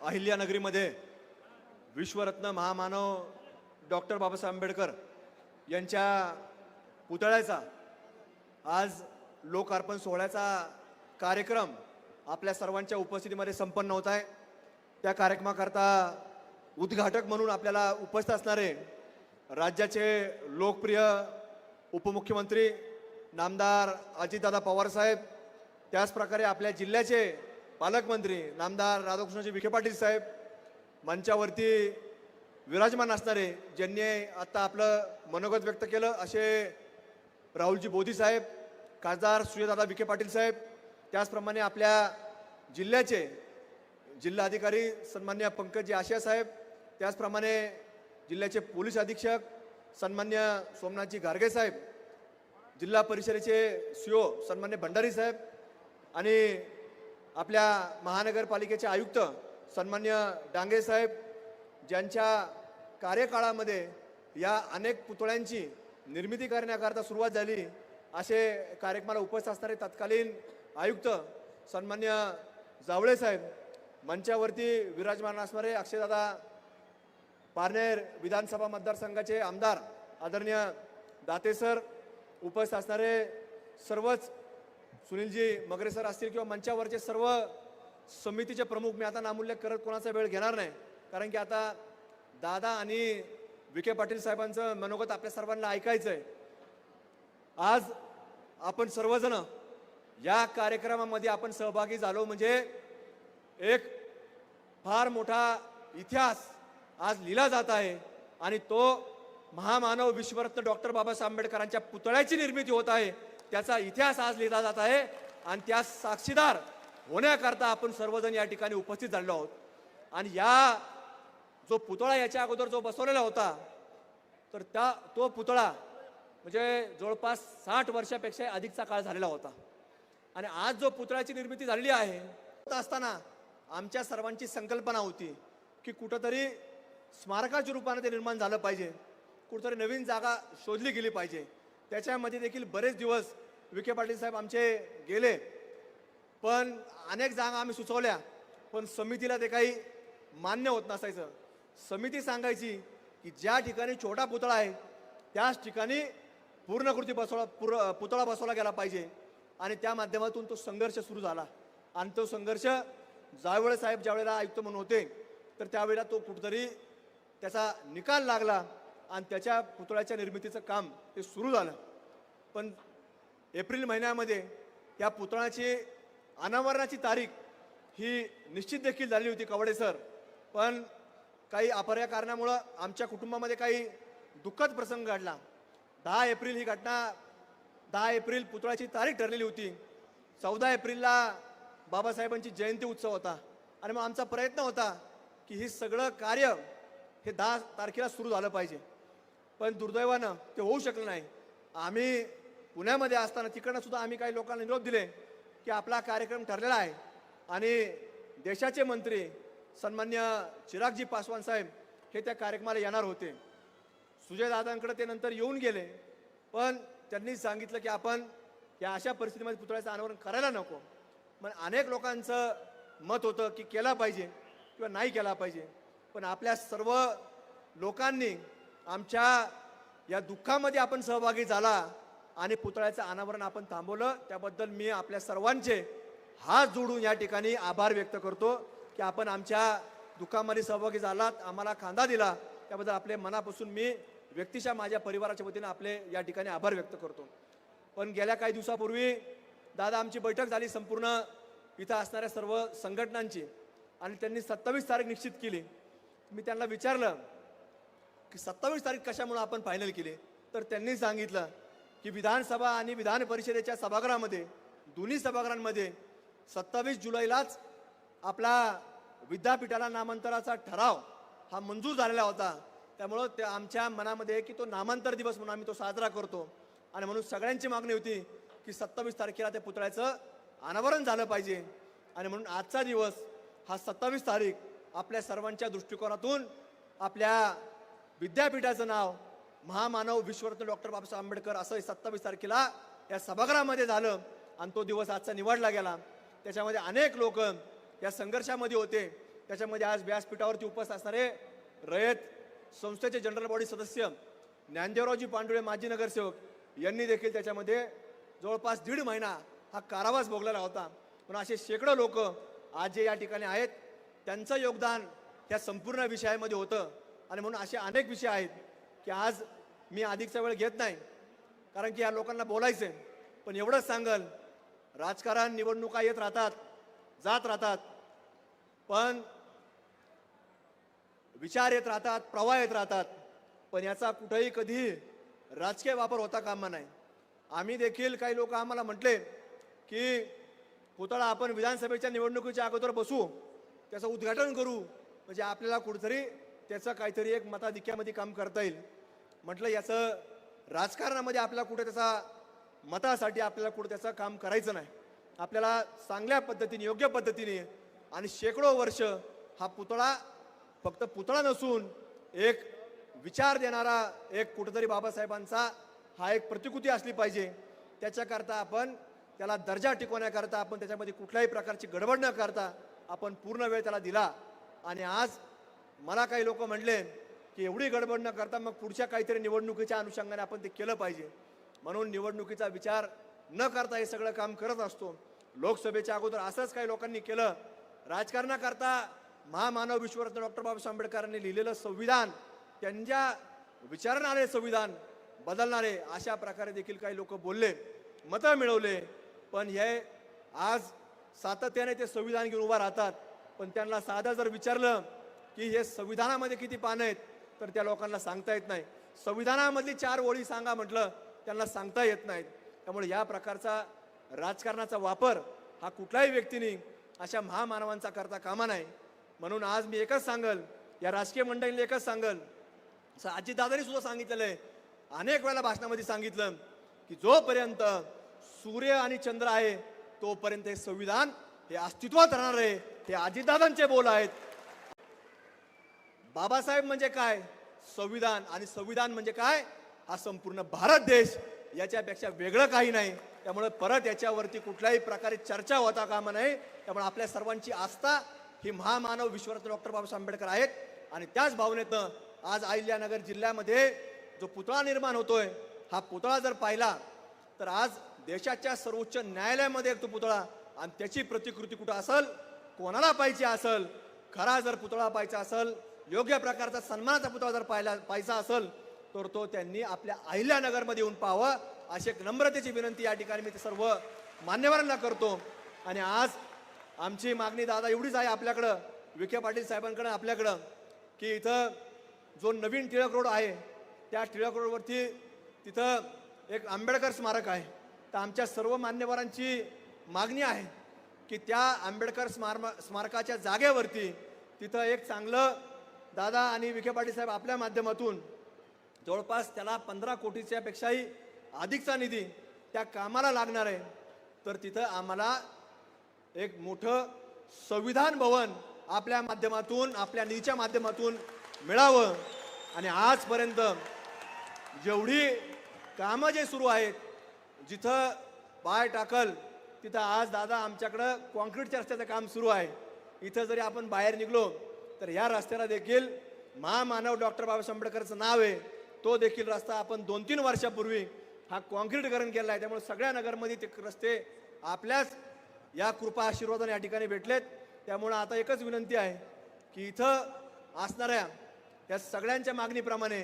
अहिल्यानगरीमध्ये विश्वरत्न महामानव डॉक्टर बाबासाहेब आंबेडकर यांच्या पुतळ्याचा आज लोकार्पण सोहळ्याचा कार्यक्रम आपल्या सर्वांच्या उपस्थितीमध्ये संपन्न होत आहे. त्या कार्यक्रमाकरता उद्घाटक म्हणून आपल्याला उपस्थित असणारे राज्याचे लोकप्रिय उपमुख्यमंत्री नामदार अजितदादा पवारसाहेब त्याचप्रकारे आपल्या जिल्ह्याचे पालकमंत्री नामदार राधाकृष्णजी विखे पाटील साहेब मंचावरती विराजमान असणारे ज्यांनी आत्ता आपलं मनोगत व्यक्त केलं असे राहुलजी बोधी साहेब खासदार सूर्यदादा विखे पाटील साहेब त्याचप्रमाणे आपल्या जिल्ह्याचे जिल्हा अधिकारी सन्मान्य पंकजी आशिया साहेब त्याचप्रमाणे जिल्ह्याचे पोलीस अधीक्षक सन्मान्य सोमनाथजी गारगे साहेब जिल्हा परिषदेचे सीओ सन्मान्य भंडारी साहेब आणि आपल्या महानगरपालिकेचे आयुक्त सन्मान्य डांगे साहेब ज्यांच्या कार्यकाळामध्ये या अनेक पुतळ्यांची निर्मिती करण्याकरता सुरुवात झाली असे कार्यक्रमाला उपस्थित असणारे तत्कालीन आयुक्त सन्मान्य जावळे साहेब मंचावरती विराजमान असणारे अक्षयदादा पारनेर विधानसभा मतदारसंघाचे आमदार आदरणीय दाते सर उपस्थित असणारे सर्वच सुनीलजी मगरे सर असतील किंवा मंचावरचे सर्व समितीचे प्रमुख मी आता नामूल्य करत कोणाचा वेळ घेणार नाही. कारण की आता दादा आणि विखे पाटील साहेबांचं मनोगत आपल्या सर्वांना ऐकायचं आहे आज आपण सर्वजण या कार्यक्रमामध्ये आपण सहभागी झालो म्हणजे एक फार मोठा इतिहास आज लिहिला जात आहे आणि तो महामानव विश्वरत्न डॉक्टर बाबासाहेब आंबेडकरांच्या पुतळ्याची निर्मिती होत आहे. त्याचा इतिहास आज लिहिला जात आहे. आणि त्या साक्षीदार होण्याकरता आपण सर्वजण या ठिकाणी उपस्थित झालेलो आहोत. आणि या जो पुतळा याच्या अगोदर जो बसवलेला होता तर त्या तो पुतळा म्हणजे जवळपास साठ वर्षापेक्षा अधिकचा काळ झालेला होता. आणि आज जो पुतळ्याची निर्मिती झालेली आहे असताना आमच्या सर्वांची संकल्पना होती की कुठंतरी स्मारकाच्या रूपाने ते निर्माण झालं पाहिजे. कुठंतरी नवीन जागा शोधली गेली पाहिजे. त्याच्यामध्ये देखील बरेच दिवस विखे पाटील साहेब आमचे गेले. पण अनेक जागा आम्ही सुचवल्या पण समितीला ते काही मान्य होत नसायचं. समिती सांगायची की ज्या ठिकाणी छोटा पुतळा आहे त्याच ठिकाणी पूर्णकृती बसवला पुर पुतळा बसवला गेला पाहिजे. आणि त्या माध्यमातून तो संघर्ष सुरू झाला. आणि तो संघर्ष जावळे साहेब ज्यावेळेला आयुक्त म्हणून होते तर त्यावेळेला तो कुठंतरी त्याचा निकाल लागला. आणि त्याच्या पुतळ्याच्या निर्मितीचं काम हे सुरू झालं. पण एप्रिल महिन्यामध्ये या पुतळ्याची अनावरणाची तारीख ही निश्चित देखील झाली होती कवडे सर. पण काही अपर्या कारणामुळं आमच्या कुटुंबामध्ये काही दुःखद प्रसंग घडला. दहा एप्रिल ही घटना दहा एप्रिल पुतळ्याची तारीख ठरलेली होती. चौदा एप्रिलला बाबासाहेबांची जयंती उत्सव होता. आणि मग आमचा प्रयत्न होता की हे सगळं कार्य हे दहा तारखेला सुरू झालं पाहिजे. पण दुर्दैवानं ते होऊ शकलं नाही. आम्ही पुण्यामध्ये असताना तिकडनं सुद्धा आम्ही काही लोकांना निरोप दिले की आपला कार्यक्रम ठरलेला आहे. आणि देशाचे मंत्री सन्मान्य चिरागजी पासवान साहेब हे त्या कार्यक्रमाला येणार होते. सुजयदादांकडे ते नंतर येऊन गेले. पण त्यांनी सांगितलं की आपण या अशा परिस्थितीमध्ये पुतळ्याचं अनावरण करायला नको. पण अनेक लोकांचं मत होतं की केला पाहिजे किंवा नाही केला पाहिजे. पण आपल्या सर्व लोकांनी आमच्या या दुःखामध्ये आपण सहभागी झाला आणि पुतळ्याचं अनावरण आपण थांबवलं. त्याबद्दल मी आपल्या सर्वांचे हात जोडून या ठिकाणी आभार व्यक्त करतो की आपण आमच्या दुःखामध्ये सहभागी झालात आम्हाला खांदा दिला. त्याबद्दल आपले मनापासून मी व्यक्तिशः माझ्या परिवाराच्या वतीनं आपले या ठिकाणी आभार व्यक्त करतो. पण गेल्या काही दिवसापूर्वी दादा आमची बैठक झाली संपूर्ण इथं असणाऱ्या सर्व संघटनांची आणि त्यांनी सत्तावीस तारीख निश्चित केली. मी त्यांना विचारलं की सत्तावीस तारीख कशामुळे आपण फायनल केले? तर त्यांनी सांगितलं की विधानसभा आणि विधान परिषदेच्या सभागृहामध्ये दोन्ही सभागृहांमध्ये सत्तावीस जुलैलाच आपला विद्यापीठाला नामांतराचा ठराव हा मंजूर झालेला होता. त्यामुळं ते आमच्या मनामध्ये की तो नामांतर दिवस म्हणून आम्ही तो साजरा करतो. आणि म्हणून सगळ्यांची मागणी होती की सत्तावीस तारखेला त्या पुतळ्याचं अनावरण झालं पाहिजे. आणि म्हणून आजचा दिवस हा सत्तावीस तारीख आपल्या सर्वांच्या दृष्टिकोनातून आपल्या विद्यापीठाचं नाव महामानव विश्वरत्न डॉक्टर बाबासाहेब आंबेडकर असं सत्तावीस तारखेला या सभागृहामध्ये झालं आणि तो दिवस आजचा निवडला गेला. त्याच्यामध्ये अनेक लोक या संघर्षामध्ये होते. त्याच्यामध्ये आज व्यासपीठावरती उपस्थित असणारे रयत संस्थेचे जनरल बॉडी सदस्य ज्ञानदेवरावजी पांडुळे माजी नगरसेवक यांनी देखील त्याच्यामध्ये जवळपास दीड महिना हा कारावास भोगलेला होता. पण असे शेकडो लोक आज जे या ठिकाणी आहेत त्यांचं योगदान त्या संपूर्ण विषयामध्ये होतं. आणि म्हणून असे अनेक विषय आहेत की आज मी अधिकचा वेळ घेत नाही कारण की या लोकांना बोलायचं आहे पण एवढंच सांगल राजकारण निवडणुका येत राहतात जात राहतात पण विचार येत राहतात प्रवाह येत राहतात पण याचा कुठेही कधी राजकीय वापर होता कामा नाही. आम्ही देखील काही लोक आम्हाला म्हटले की पुतळा आपण विधानसभेच्या निवडणुकीच्या अगोदर बसू त्याचं उद्घाटन करू म्हणजे आपल्याला कुठेतरी त्याचं काहीतरी एक मताधिक्यामध्ये काम करता येईल. म्हटलं याचं राजकारणामध्ये आपल्याला कुठे त्याचा मतासाठी आपल्याला कुठं त्याचं काम करायचं नाही. आपल्याला चांगल्या पद्धतीने योग्य पद्धतीने आणि शेकडो वर्ष हा पुतळा फक्त पुतळा नसून एक विचार देणारा एक कुठंतरी बाबासाहेबांचा हा एक प्रतिकृती असली पाहिजे. त्याच्याकरता आपण त्याला दर्जा टिकवण्याकरता आपण त्याच्यामध्ये कुठल्याही प्रकारची गडबड न करता आपण पूर्ण वेळ त्याला दिला. आणि आज मला काही लोक म्हणले की एवढी गडबड न करता मग पुढच्या काहीतरी निवडणुकीच्या अनुषंगाने आपण ते केलं पाहिजे. म्हणून निवडणुकीचा विचार न करता हे सगळं काम करत असतो. लोकसभेच्या अगोदर असंच काही लोकांनी केलं. राजकारणाकरता महामानव विश्वरत्न डॉक्टर बाबासाहेब आंबेडकरांनी लिहिलेलं संविधान त्यांच्या विचारणारे संविधान बदलणारे अशा प्रकारे देखील काही लोक बोलले मतं मिळवले. पण हे आज सातत्याने ते संविधान घेऊन उभा राहतात. पण त्यांना साधं जर विचारलं की हे संविधानामध्ये किती पानं आहेत तर त्या लोकांना सांगता येत नाही. संविधानामधली चार ओळी सांगा म्हटलं त्यांना सांगता येत नाहीत. त्यामुळे या प्रकारचा राजकारणाचा वापर हा कुठल्याही व्यक्तीने अशा महामानवांचा करता कामा नाही. म्हणून आज मी एकच सांगल या राजकीय मंडळींनी एकच सांगल असं अजितदादांनी सुद्धा सांगितलेलं आहे. अनेक वेळेला भाषणामध्ये सांगितलं की जोपर्यंत सूर्य आणि चंद्र आहे तोपर्यंत हे संविधान हे अस्तित्वात राहणार आहे. हे अजितदादांचे बोल आहेत. बाबासाहेब म्हणजे काय? संविधान. आणि संविधान म्हणजे काय? हा संपूर्ण भारत देश. याच्यापेक्षा वेगळं काही नाही. त्यामुळे परत याच्यावरती कुठल्याही प्रकारे चर्चा होता कामा नये त्यामुळे आपल्या सर्वांची आस्था ही महामानव विश्वरत्न डॉक्टर बाबासाहेब आंबेडकर आहेत. आणि त्याच भावनेतनं आज अहिल्यानगर जिल्ह्यामध्ये जो पुतळा निर्माण होतोय हा पुतळा जर पाहिला तर आज देशाच्या सर्वोच्च न्यायालयामध्ये एक तो पुतळा आणि त्याची प्रतिकृती कुठं असेल? कोणाला पाहिजे असेल? खरा जर पुतळा पाहायचा असेल योग्य प्रकारचा सन्मानाचा पुतळा जर पाहिला पाहायचा असेल तर तो त्यांनी आपल्या अहिल्यानगरमध्ये येऊन पाहावं. अशी एक नम्रतेची विनंती या ठिकाणी मी ते सर्व मान्यवरांना करतो. आणि आज आमची मागणी दादा एवढीच आहे आपल्याकडं विखे पाटील साहेबांकडं आपल्याकडं की इथं जो नवीन टिळक रोड आहे त्या टिळक रोडवरती तिथं एक आंबेडकर स्मारक आहे. तर आमच्या सर्व मान्यवरांची मागणी आहे की त्या आंबेडकर स्मार स्मारकाच्या जागेवरती तिथं एक चांगलं दादा आणि विखे पाटील साहेब आपल्या माध्यमातून जवळपास त्याला पंधरा कोटीच्यापेक्षाही अधिकचा निधी त्या कामाला लागणार आहे. तर तिथं आम्हाला एक मोठं संविधान भवन आपल्या माध्यमातून आपल्या निधीच्या माध्यमातून मिळावं. आणि आजपर्यंत जेवढी कामं जे सुरू आहेत जिथं पाय टाकल तिथं आज दादा आमच्याकडं कॉन्क्रीटच्या रस्त्याचं काम सुरू आहे. इथं जरी आपण बाहेर निघलो तर या रस्त्याला देखील महामानव डॉक्टर बाबासाहेब आंबेडकरचं नाव आहे. तो देखील रस्ता आपण दोन तीन वर्षापूर्वी हा काँक्रीटकरण केला आहे. त्यामुळे सगळ्या नगरमध्ये ते रस्ते आपल्याच या कृपा आशीर्वादाने या ठिकाणी भेटलेत. त्यामुळं आता एकच विनंती आहे की इथं असणाऱ्या या सगळ्यांच्या मागणीप्रमाणे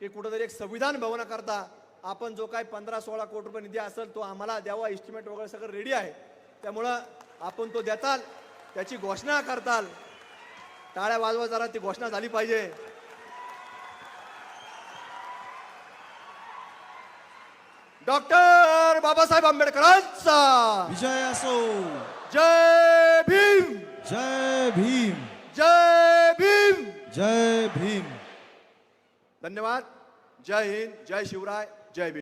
की कुठंतरी एक संविधान भवनाकरता आपण जो काय पंधरा सोळा कोटी रुपये निधी असेल तो आम्हाला द्यावा इस्टिमेट वगैरे सगळं रेडी आहे. त्यामुळं आपण तो देताल त्याची घोषणा करताल टाळ्या वाजवा जरा ती घोषणा झाली पाहिजे. डॉक्टर बाबासाहेब आंबेडकरांचा. विजय असो. जय भीम. जय भीम. जय भीम. जय भीम. धन्यवाद. जय हिंद जय शिवराय जय भीम.